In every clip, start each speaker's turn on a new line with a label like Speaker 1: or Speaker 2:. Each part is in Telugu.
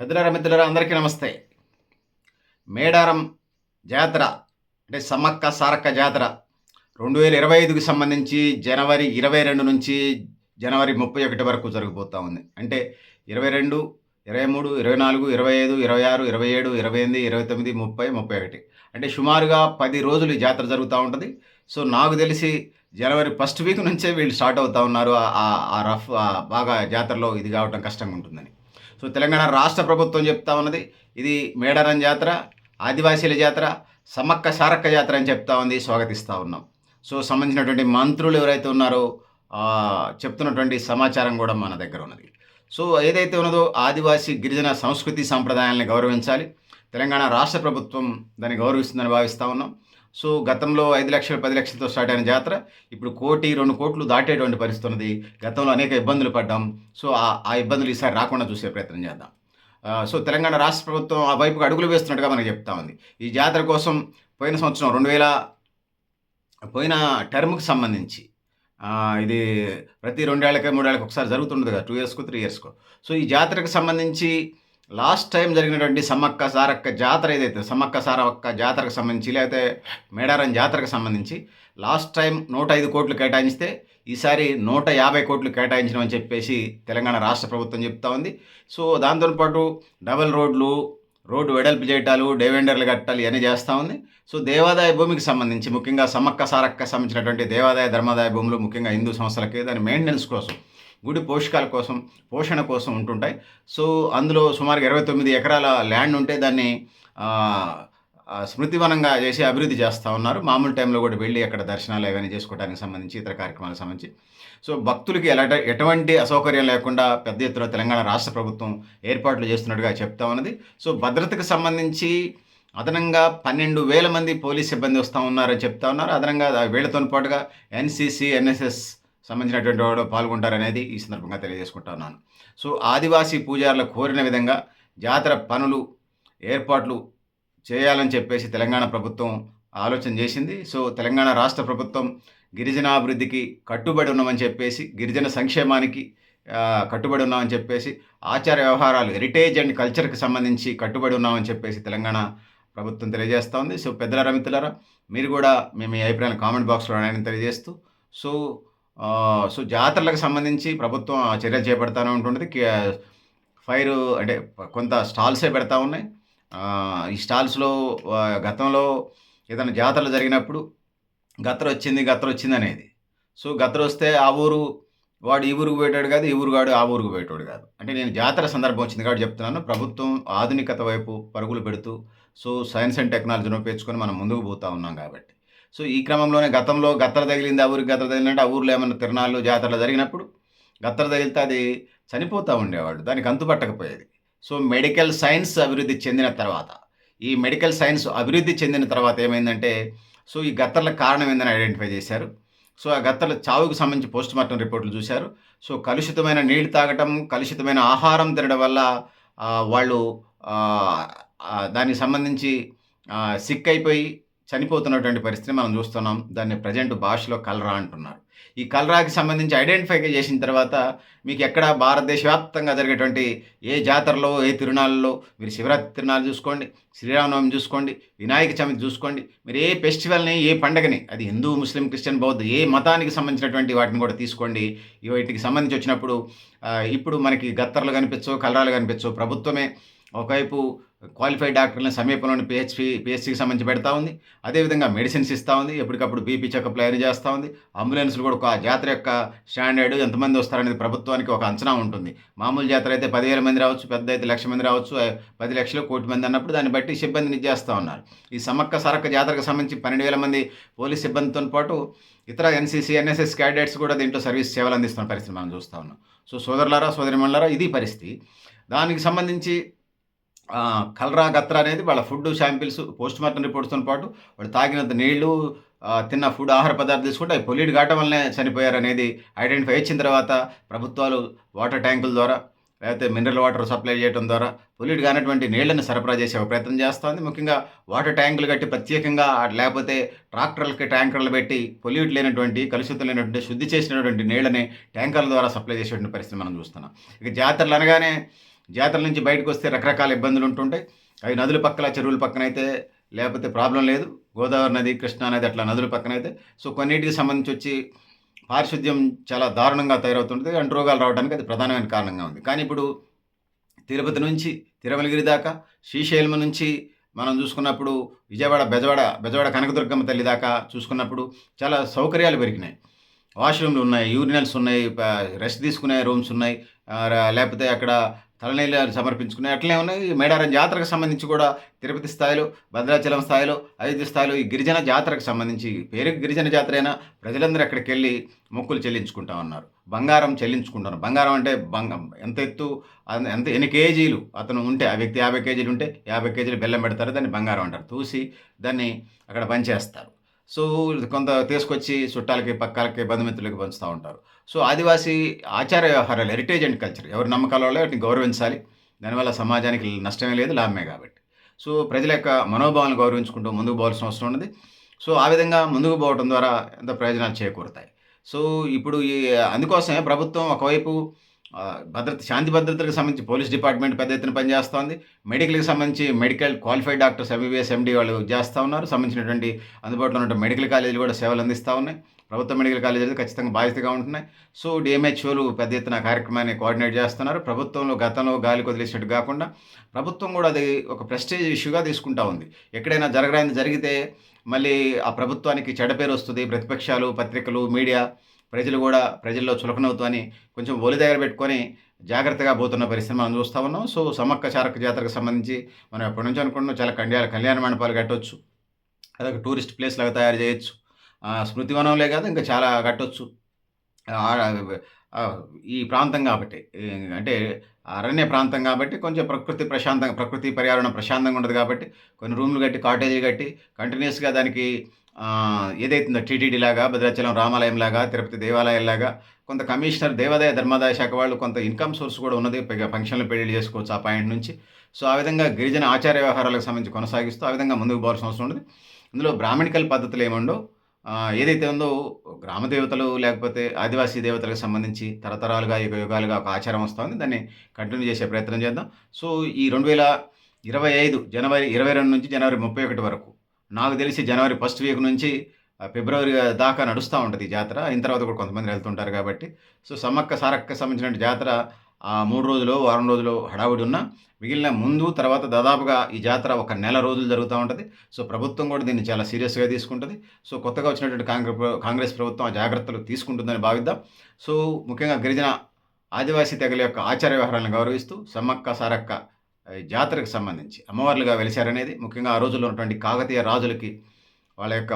Speaker 1: పెద్దలారా మిత్రులారా అందరికీ నమస్తే. మేడారం జాతర అంటే సమ్మక్క సారక్క జాతర రెండు వేల ఇరవై ఐదుకి సంబంధించి జనవరి ఇరవై రెండు నుంచి జనవరి ముప్పై ఒకటి వరకు జరిగిపోతూ ఉంది. అంటే ఇరవై రెండు ఇరవై మూడు ఇరవై నాలుగు ఇరవై ఐదు ఇరవై ఆరు ఇరవై ఏడు ఇరవై ఎనిమిది ఇరవై తొమ్మిది ముప్పై ముప్పై ఒకటి. అంటే సుమారుగా పది రోజులు ఈ జాతర జరుగుతూ ఉంటుంది. సో నాకు తెలిసి జనవరి ఫస్ట్ వీక్ నుంచే వీళ్ళు స్టార్ట్ అవుతూ ఉన్నారు. ఆ- ఆ- రఫ్ బాగా జాతరలో ఇది కావటం కష్టంగా ఉంటుందని. సో తెలంగాణ రాష్ట్ర ప్రభుత్వం చెప్తా ఉన్నది ఇది మేడారం జాతర ఆదివాసీల జాతర సమ్మక్క సారక్క జాతర అని చెప్తా ఉంది స్వాగతిస్తూ ఉన్నాం. సో సంబంధించినటువంటి మంత్రులు ఎవరైతే ఉన్నారో చెప్తున్నటువంటి సమాచారం కూడా మన దగ్గర ఉన్నది. సో ఏదైతే ఉన్నదో ఆదివాసీ గిరిజన సంస్కృతి సాంప్రదాయాలను గౌరవించాలి తెలంగాణ రాష్ట్ర ప్రభుత్వం దాన్ని గౌరవిస్తుందని భావిస్తూ ఉన్నాం. సో గతంలో ఐదు లక్షలు పది లక్షలతో స్టార్ట్ అయిన జాతర ఇప్పుడు కోటి రెండు కోట్లు దాటేటువంటి పరిస్థితి ఉన్నది. గతంలో అనేక ఇబ్బందులు పడ్డాం. సో ఆ ఇబ్బందులు ఈసారి రాకుండా చూసే ప్రయత్నం చేద్దాం. సో తెలంగాణ రాష్ట్ర ప్రభుత్వం ఆ వైపుకు అడుగులు వేస్తున్నట్టుగా మనకు చెప్తా ఉంది. ఈ జాతర కోసం పోయిన సంవత్సరం రెండు వేల పోయిన టర్మ్కి సంబంధించి ఇది ప్రతి రెండేళ్ళకి మూడేళ్ళకి ఒకసారి జరుగుతుండదు కదా టూ ఇయర్స్కు త్రీ ఇయర్స్కు. సో ఈ జాతరకు సంబంధించి లాస్ట్ టైం జరిగినటువంటి సమ్మక్క సారక్క జాతర ఏదైతే సమ్మక్క సారక్క జాతరకు సంబంధించి లేకపోతే మేడారం జాతరకు సంబంధించి లాస్ట్ టైం నూట ఐదు కోట్లు కేటాయిస్తే ఈసారి నూట యాభై కోట్లు కేటాయించమని చెప్పేసి తెలంగాణ రాష్ట్ర ప్రభుత్వం చెప్తా ఉంది. సో దాంతోపాటు డబల్ రోడ్లు రోడ్డు వెడల్పు చేయటాలు డేవెండర్లు కట్టాలి అని చేస్తూ ఉంది. సో దేవాదాయ భూమికి సంబంధించి ముఖ్యంగా సమ్మక్క సారక్క సంబంధించినటువంటి దేవాదాయ ధర్మాదాయ భూములు ముఖ్యంగా హిందూ సంస్థలకి దాని మెయింటెనెన్స్ కోసం గుడి పోషకాల కోసం పోషణ కోసం ఉంటుంటాయి. సో అందులో సుమారుగా ఇరవై తొమ్మిది ఎకరాల ల్యాండ్ ఉంటే దాన్ని స్మృతివనంగా చేసి అభివృద్ధి చేస్తూ ఉన్నారు. మామూలు టైంలో కూడా వెళ్ళి అక్కడ దర్శనాలు ఏమైనా చేసుకోవడానికి సంబంధించి ఇతర కార్యక్రమాలకు సంబంధించి. సో భక్తులకి ఎలా ఎటువంటి అసౌకర్యం లేకుండా పెద్ద ఎత్తున తెలంగాణ రాష్ట్ర ప్రభుత్వం ఏర్పాట్లు చేస్తున్నట్టుగా చెప్తా ఉన్నది. సో భద్రతకు సంబంధించి అదనంగా పన్నెండు వేల మంది పోలీస్ సిబ్బంది వస్తూ ఉన్నారని చెప్తా ఉన్నారు. అదనంగా వీళ్ళతో పాటుగా ఎన్సీసీ ఎన్ఎస్ఎస్ సంబంధించినటువంటి వాడు పాల్గొంటారనేది ఈ సందర్భంగా తెలియజేసుకుంటున్నాను. సో ఆదివాసీ పూజారులు కోరిన విధంగా జాతర పనులు ఏర్పాట్లు చేయాలని చెప్పేసి తెలంగాణ ప్రభుత్వం ఆలోచన చేసింది. సో తెలంగాణ రాష్ట్ర ప్రభుత్వం గిరిజనాభివృద్ధికి కట్టుబడి ఉన్నామని చెప్పేసి గిరిజన సంక్షేమానికి కట్టుబడి ఉన్నామని చెప్పేసి ఆచార వ్యవహారాలు హెరిటేజ్ అండ్ కల్చర్కి సంబంధించి కట్టుబడి ఉన్నామని చెప్పేసి తెలంగాణ ప్రభుత్వం తెలియజేస్తూ ఉంది. సో పెద్దలారా మిత్రులారా మీరు కూడా మేము మీ అభిప్రాయాలు కామెంట్ బాక్స్లో రాయని తెలియజేస్తూ సో సో జాతరలకు సంబంధించి ప్రభుత్వం చర్యలు చేపడతానే ఉంటుంటుంది. ఫైర్ అంటే కొంత స్టాల్సే పెడతా ఉన్నాయి. ఈ స్టాల్స్లో గతంలో ఏదైనా జాతరలు జరిగినప్పుడు గత్తర వచ్చింది గత్తర వచ్చింది అనేది. సో గత్తర వస్తే ఆ ఊరు వాడు ఈ ఊరికి పోయేటాడు కాదు ఈ ఊరు కాడు ఆ ఊరికి పోయేటాడు కాదు. అంటే నేను జాతర సందర్భం వచ్చింది కాబట్టి చెప్తున్నాను. ప్రభుత్వం ఆధునికత వైపు పరుగులు పెడుతూ సో సైన్స్ అండ్ టెక్నాలజీని ఉపయోగించుకొని మనం ముందుకు పోతూ ఉన్నాం కాబట్టి. సో ఈ క్రమంలోనే గతంలో గత్తర తగిలింది ఆ ఊరికి గత్తర తగిలిందంటే ఆ ఊర్లో ఏమైనా తిరణాలు జాతరలు జరిగినప్పుడు గత్తర తగిలితే అది చనిపోతూ ఉండేవాడు దానికి అంతుపట్టకపోయేది సో మెడికల్ సైన్స్ అభివృద్ధి చెందిన తర్వాత ఈ మెడికల్ సైన్స్ అభివృద్ధి చెందిన తర్వాత ఏమైందంటే సో ఈ గత్తర్లకు కారణం ఏందని ఐడెంటిఫై చేశారు. సో ఆ గత్తర్ల చావుకు సంబంధించి పోస్ట్ మార్టం రిపోర్ట్లు చూశారు. సో కలుషితమైన నీళ్ళు తాగటం కలుషితమైన ఆహారం తినడం వల్ల వాళ్ళు దానికి సంబంధించి సిక్ అయిపోయి చనిపోతున్నటువంటి పరిస్థితిని మనం చూస్తున్నాం. దాన్ని ప్రజెంట్ భాషలో కలరా అంటున్నారు. ఈ కలరాకి సంబంధించి ఐడెంటిఫై చేసిన తర్వాత మీకు ఎక్కడ భారతదేశ వ్యాప్తంగా జరిగేటువంటి ఏ జాతరలో ఏ తిరునాళ్ళలో మీరు శివరాత్రి తిరునాళ్ళు చూసుకోండి శ్రీరామనవమి చూసుకోండి వినాయక చవితి చూసుకోండి మీరు ఏ ఫెస్టివల్ని ఏ పండగని అది హిందూ ముస్లిం క్రిస్టియన్ బౌద్ధ ఏ మతానికి సంబంధించినటువంటి వాటిని కూడా తీసుకోండి. వీటికి సంబంధించి వచ్చినప్పుడు ఇప్పుడు మనకి గత్తర్లు కనిపించవు కలరాలు కనిపించవు. ప్రభుత్వమే ఒకవైపు క్వాలిఫైడ్ డాక్టర్లను సమీపంలోని పిహెచ్పి పిహెచ్సికి సంబంధించి పెడతా ఉంది. అదేవిధంగా మెడిసిన్స్ ఇస్తూ ఉంది. ఎప్పటికప్పుడు బీపీ చెకప్ లైన్ చేస్తూ ఉంది. అంబులెన్స్లు కూడా ఒక జాతర యొక్క స్టాండర్డ్ ఎంతమంది వస్తారనేది ప్రభుత్వానికి ఒక అంచనా ఉంటుంది. మామూలు జాతర అయితే పదివేల మంది రావచ్చు పెద్ద అయితే లక్ష మంది రావచ్చు పది లక్షలు కోటి మంది అన్నప్పుడు దాన్ని బట్టి సిబ్బందిని చేస్తూ ఉన్నారు. ఈ సమ్మక్క సరక్క జాతరకు సంబంధించి పన్నెండు వేల మంది పోలీస్ సిబ్బందితో పాటు ఇతర ఎన్సీసీ ఎన్ఎస్ఎస్ క్యాడెట్స్ కూడా దీంట్లో సర్వీస్ సేవలు అందిస్తున్న పరిస్థితి మనం చూస్తూ ఉన్నాం. సో సోదరులారా సోదరిమణులారా ఇది పరిస్థితి. దానికి సంబంధించి కలరా గత్ర అనేది వాళ్ళ ఫుడ్ శాంపిల్స్ పోస్ట్ మార్టం రిపోర్ట్స్తో పాటు వాళ్ళు తాగినంత నీళ్ళు తిన్న ఫుడ్ ఆహార పదార్థాలు తీసుకుంటే అవి పొల్యూట్ కావటం వల్లనే చనిపోయారు అనేది ఐడెంటిఫై ఇచ్చిన తర్వాత ప్రభుత్వాలు వాటర్ ట్యాంకుల ద్వారా లేకపోతే మినరల్ వాటర్ సప్లై చేయడం ద్వారా పొల్యూట్ కానటువంటి నీళ్ళను సరఫరా చేసే ఒక ప్రయత్నం చేస్తుంది. ముఖ్యంగా వాటర్ ట్యాంకులు కట్టి ప్రత్యేకంగా లేకపోతే ట్రాక్టర్లకి ట్యాంకర్లు పెట్టి పొల్యూట్ లేనటువంటి కలుషితం లేనటువంటి శుద్ధి చేసినటువంటి నీళ్ళని ట్యాంకర్ల ద్వారా సప్లై చేసేటువంటి పరిస్థితి మనం చూస్తున్నాం. ఇక జాతరలు అనగానే జాతర నుంచి బయటకు వస్తే రకరకాల ఇబ్బందులు ఉంటుంటాయి. అవి నదుల పక్కల చెరువుల పక్కన అయితే లేకపోతే ప్రాబ్లం లేదు. గోదావరి నది కృష్ణా నది అట్లా నదుల పక్కన అయితే సో కొన్నిటికి సంబంధించి వచ్చి పారిశుద్ధ్యం చాలా దారుణంగా తయారవుతుంటుంది. అంటు రోగాలు రావడానికి అది ప్రధానమైన కారణంగా ఉంది. కానీ ఇప్పుడు తిరుపతి నుంచి తిరుమలగిరి దాకా శ్రీశైలం నుంచి మనం చూసుకున్నప్పుడు విజయవాడ బెజవాడ బెజవాడ కనకదుర్గమ్మ తల్లి దాకా చూసుకున్నప్పుడు చాలా సౌకర్యాలు పెరిగినాయి. వాష్రూమ్లు ఉన్నాయి యూరినల్స్ ఉన్నాయి రెస్ట్ తీసుకునే రూమ్స్ ఉన్నాయి లేకపోతే అక్కడ తలనీళ్ళు సమర్పించుకునే అట్లనే ఉన్నాయి. ఈ మేడారం జాతరకు సంబంధించి కూడా తిరుపతి స్థాయిలో భద్రాచలం స్థాయిలో అయోధ్య స్థాయిలో ఈ గిరిజన జాతరకు సంబంధించి పేరు గిరిజన జాతర అయినా ప్రజలందరూ అక్కడికి వెళ్ళి మొక్కులు చెల్లించుకుంటా ఉన్నారు. బంగారం చెల్లించుకుంటారు బంగారం అంటే బంగం. ఎంత ఎత్తు ఎంత ఎన్ని కేజీలు అతను ఉంటే ఆ వ్యక్తి యాభై కేజీలు ఉంటే యాభై కేజీలు బెల్లం పెడతారు దాన్ని బంగారం అంటారు. తూసి దాన్ని అక్కడ పంచేస్తారు. సో కొంత తీసుకొచ్చి చుట్టాలకి పక్కాలకి బంధుమిత్రులకి పంచుతూ ఉంటారు. సో ఆదివాసీ ఆచార వ్యవహారాలు హెరిటేజ్ అండ్ కల్చర్ ఎవరి నమ్మకాల వాళ్ళు వాటిని గౌరవించాలి. దానివల్ల సమాజానికి నష్టమే లేదు లాభమే కాబట్టి. సో ప్రజల యొక్క మనోభావాలను గౌరవించుకుంటూ ముందుకు పోవాల్సిన అవసరం ఉన్నది. సో ఆ విధంగా ముందుకు పోవడం ద్వారా ఎంత ప్రయోజనాలు చేకూరుతాయి. సో ఇప్పుడు ఈ అందుకోసమే ప్రభుత్వం ఒకవైపు భద్రత శాంతి భద్రతలకు సంబంధించి పోలీస్ డిపార్ట్మెంట్ పెద్ద ఎత్తున పనిచేస్తోంది. మెడికల్కి సంబంధించి medical qualified doctors MBBS MD వాళ్ళు చేస్తూ ఉన్నారు. సంబంధించినటువంటి అందుబాటులో ఉన్న మెడికల్ కాలేజీలు కూడా సేవలు అందిస్తూ ఉన్నాయి. ప్రభుత్వ మెడికల్ కాలేజీలు ఖచ్చితంగా బాధ్యతగా ఉంటున్నాయి. సో డిఎంహెచ్ఓలు పెద్ద ఎత్తున కార్యక్రమాన్ని కోఆర్డినేట్ చేస్తున్నారు. ప్రభుత్వంలో గతంలో గాలి కొదిలేసినట్టు కాకుండా ప్రభుత్వం కూడా అది ఒక ప్రెస్టేజ్ ఇష్యూగా తీసుకుంటా ఉంది. ఎక్కడైనా జరగడానికి జరిగితే మళ్ళీ ఆ ప్రభుత్వానికి చెడ్డ పేరు వస్తుంది. ప్రతిపక్షాలు పత్రికలు మీడియా ప్రజలు కూడా ప్రజల్లో చులకనవుతూ అని కొంచెం ఒలి దగ్గర పెట్టుకొని జాగ్రత్తగా పోతున్న పరిస్థితి మనం చూస్తూ ఉన్నాం. సో సమ్మక్క చారక జాతరకు సంబంధించి మనం ఎప్పటి నుంచి అనుకుంటున్నాం చాలా కళ్యాణ కళ్యాణ మండపాలు కట్టవచ్చు అదొక టూరిస్ట్ ప్లేస్ లాగా తయారు చేయొచ్చు. స్మృతివనంలే కాదు ఇంకా చాలా కట్టొచ్చు. ఈ ప్రాంతం కాబట్టి అంటే అరణ్య ప్రాంతం కాబట్టి కొంచెం ప్రకృతి ప్రశాంతంగా ప్రకృతి పర్యావరణం ప్రశాంతంగా ఉండదు కాబట్టి కొన్ని రూమ్లు కట్టి కాటేజీలు కట్టి కంటిన్యూస్గా దానికి ఏదైతుందో టీటీడీ లాగా భద్రాచలం రామాలయం లాగా తిరుపతి దేవాలయం లాగా కొంత కమిషనర్ దేవాదాయ ధర్మాదాయ శాఖ వాళ్ళు కొంత ఇన్కమ్ సోర్స్ కూడా ఉన్నది ఫంక్షన్లు పెళ్ళి చేసుకోవచ్చు ఆ పాయింట్ నుంచి. సో ఆ విధంగా గిరిజన ఆచార వ్యవహారాలకు సంబంధించి కొనసాగిస్తూ ఆ విధంగా ముందుకు పోవాల్సిన అవసరం ఉంది ఇందులో బ్రాహ్మణికల్ పద్ధతులు ఏముండో ఏదైతే ఉందో గ్రామ దేవతలు లేకపోతే ఆదివాసీ దేవతలకు సంబంధించి తరతరాలుగా యుగ యుగాలుగా ఒక ఆచారం వస్తుంది దాన్ని కంటిన్యూ చేసే ప్రయత్నం చేద్దాం. సో ఈ రెండు వేల ఇరవై ఐదు జనవరి ఇరవై రెండు నుంచి జనవరి ముప్పై ఒకటి వరకు నాకు తెలిసి జనవరి ఫస్ట్ వీక్ నుంచి ఫిబ్రవరి దాకా నడుస్తూ ఉంటుంది ఈ జాతర. అయిన తర్వాత కూడా కొంతమంది వెళ్తుంటారు కాబట్టి. సో సమ్మక్క సారక్క సంబంధించిన జాతర ఆ మూడు రోజులు వారం రోజులు హడావుడి ఉన్నా మిగిలిన ముందు తర్వాత దాదాపుగా ఈ జాతర ఒక నెల రోజులు జరుగుతూ ఉంటుంది. సో ప్రభుత్వం కూడా దీన్ని చాలా సీరియస్గా తీసుకుంటుంది. సో కొత్తగా వచ్చినటువంటి కాంగ్రెస్ కాంగ్రెస్ ప్రభుత్వం ఆ జాగ్రత్తలు తీసుకుంటుందని భావిద్దాం. సో ముఖ్యంగా గిరిజన ఆదివాసీ తెగల యొక్క ఆచార వ్యవహారాలను గౌరవిస్తూ సమ్మక్క సారక్క జాతరకు సంబంధించి అమ్మవార్లుగా వెలిశారనేది ముఖ్యంగా ఆ రోజుల్లో ఉన్నటువంటి కాకతీయ రాజులకి వాళ్ళ యొక్క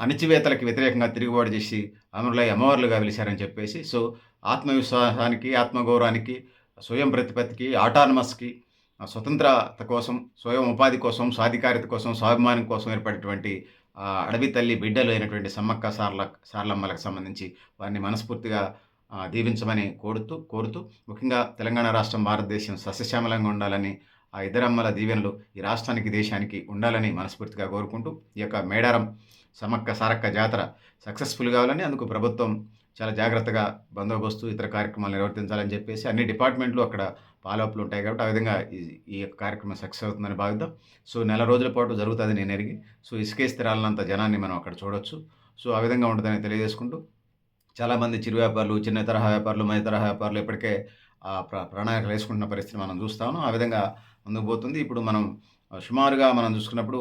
Speaker 1: అణిచివేతలకి వ్యతిరేకంగా తిరుగుబాటు చేసి అమరులై అమ్మవార్లుగా వెలిశారని చెప్పేసి సో ఆత్మవిశ్వాసానికి ఆత్మగౌరవానికి స్వయం ప్రతిపత్తికి ఆటానమస్కి స్వతంత్రత కోసం స్వయం ఉపాధి కోసం సాధికారిత కోసం స్వాభిమానం కోసం ఏర్పడేటువంటి అడవి తల్లి బిడ్డలు అయినటువంటి సమ్మక్క సార్ల సార్లమ్మలకు సంబంధించి వారిని మనస్ఫూర్తిగా దీవించమని కోరుతూ కోరుతూ ముఖ్యంగా తెలంగాణ రాష్ట్రం భారతదేశం సస్యశ్యామలంగా ఉండాలని ఆ ఇద్దరమ్మల దీవెనలు ఈ రాష్ట్రానికి దేశానికి ఉండాలని మనస్ఫూర్తిగా కోరుకుంటూ ఈ యొక్క మేడారం సమక్క సారక్క జాతర సక్సెస్ఫుల్ కావాలని అందుకు ప్రభుత్వం చాలా జాగ్రత్తగా బందోబస్తు ఇతర కార్యక్రమాలు నిర్వర్తించాలని చెప్పేసి అన్ని డిపార్ట్మెంట్లు అక్కడ ఫాలోఅప్లు ఉంటాయి కాబట్టి ఆ విధంగా ఈ ఈ యొక్క కార్యక్రమం సక్సెస్ అవుతుందని భావిద్దాం. సో నెల రోజుల పాటు జరుగుతుంది నేను ఎరిగి. సో ఇసుకేసి తిరాలన్నంత జనాన్ని మనం అక్కడ చూడొచ్చు. సో ఆ విధంగా ఉంటుందని తెలియజేసుకుంటూ చాలామంది చిరు వ్యాపారులు చిన్న తరహా వ్యాపారులు మధ్య తరహా వ్యాపారులు ఇప్పటికే ఆ ప్ర ప్రణాళికలు వేసుకుంటున్న పరిస్థితి మనం చూస్తాము ఆ విధంగా ముందుకు పోతుంది. ఇప్పుడు మనం సుమారుగా మనం చూసుకున్నప్పుడు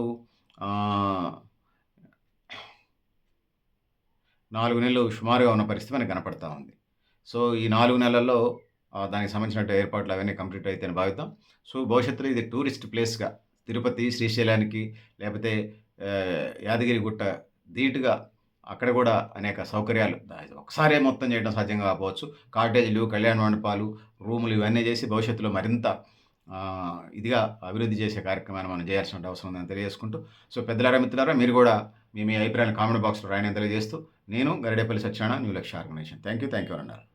Speaker 1: నాలుగు నెలలు సుమారుగా ఉన్న పరిస్థితి మనకు కనపడతా ఉంది. సో ఈ నాలుగు నెలల్లో దానికి సంబంధించిన ఏర్పాట్లు అవన్నీ కంప్లీట్ అయితే అని భావిద్దాం. సో భవిష్యత్తులో ఇది టూరిస్ట్ ప్లేస్గా తిరుపతి శ్రీశైలానికి లేకపోతే యాదగిరిగుట్ట ధీటుగా అక్కడ కూడా అనేక సౌకర్యాలు. ఒకసారే మొత్తం చేయడం సాధ్యం కాకపోవచ్చు. కాటేజీలు కళ్యాణ మండపాలు రూములు ఇవన్నీ చేసి భవిష్యత్తులో మరింత ఇదిగా అభివృద్ధి చేసే కార్యక్రమాన్ని మనం చేయాల్సిన అవసరం ఉందని తెలియజేసుకుంటూ సో పెద్దలారా మిత్రులారా మీరు కూడా మీ మీ అభిప్రాయాలు కామెంట్ బాక్స్లో రాయని తెలియజేస్తూ నేను Garidepalli Satyanarayana new Lakshya organisation. Thank you thank you అన్నారు.